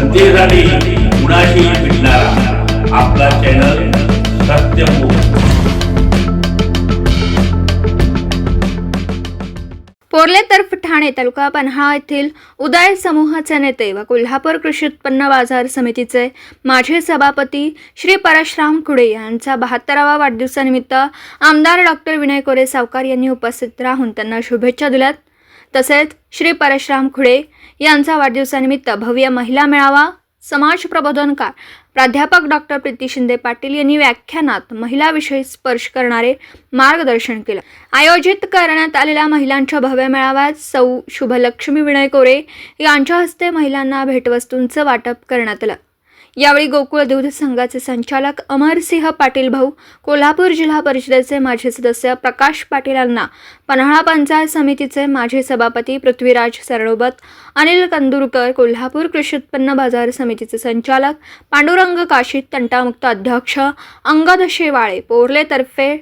जनतेसाठी कुणाशी भेटणारा. आपला चॅनल सत्यमुख पोर्ले तर्फ ठाणे तालुका पन्हाळा येथील उदय समूहाचे नेते व कोल्हापूर कृषी उत्पन्न बाजार समितीचे माजी सभापती श्री परशराम कुडे यांचा बहात्तरावा वाढदिवसानिमित्त आमदार डॉक्टर विनय कोरे सावकार यांनी उपस्थित राहून त्यांना शुभेच्छा दिल्यात. तसेच श्री परशुराम खुडे यांचा वाढदिवसानिमित्त भव्य महिला मेळावा समाज प्रबोधनकार प्राध्यापक डॉक्टर प्रीती शिंदे पाटील यांनी व्याख्यानात महिलाविषयी स्पर्श करणारे मार्गदर्शन केलं. आयोजित करण्यात आलेल्या महिलांच्या भव्य मेळाव्यात सौ शुभलक्ष्मी विनय कोरे यांच्या हस्ते महिलांना भेटवस्तूंचं वाटप करण्यात आलं. यावेळी गोकुळ दूध संघाचे संचालक अमरसिंह पाटील भाऊ कोल्हापूर जिल्हा परिषदेचे माजी सदस्य प्रकाश पाटील यांना पन्हाळा पंचायत समितीचे माजी सभापती पृथ्वीराज सरळोबत अनिल कंदुरकर कोल्हापूर कृषी उत्पन्न बाजार समितीचे संचालक पांडुरंग काशीत तंटामुक्त अध्यक्ष अंगद शेवाळे पोर्लेतर्फे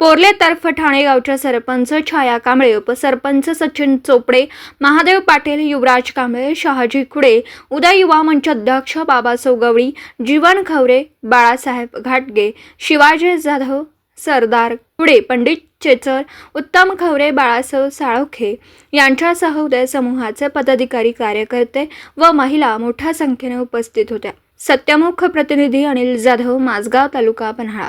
पोर्लेतर्फ ठाणे गावच्या सरपंच छाया कांबळे उपसरपंच सचिन चोपडे महादेव पाटील युवराज कांबळे शहाजी खुडे उदय युवा मंच अध्यक्ष बाबासो गवळी जीवन खवरे बाळासाहेब घाटगे शिवाजी जाधव सरदार खुडे पंडित चेचर उत्तम खवरे बाळासाहेब साळोखे यांच्यासह उदय समूहाचे पदाधिकारी कार्यकर्ते व महिला मोठ्या संख्येने उपस्थित होत्या. सत्यमुख प्रतिनिधी अनिल जाधव माझगाव तालुका पन्हाळा.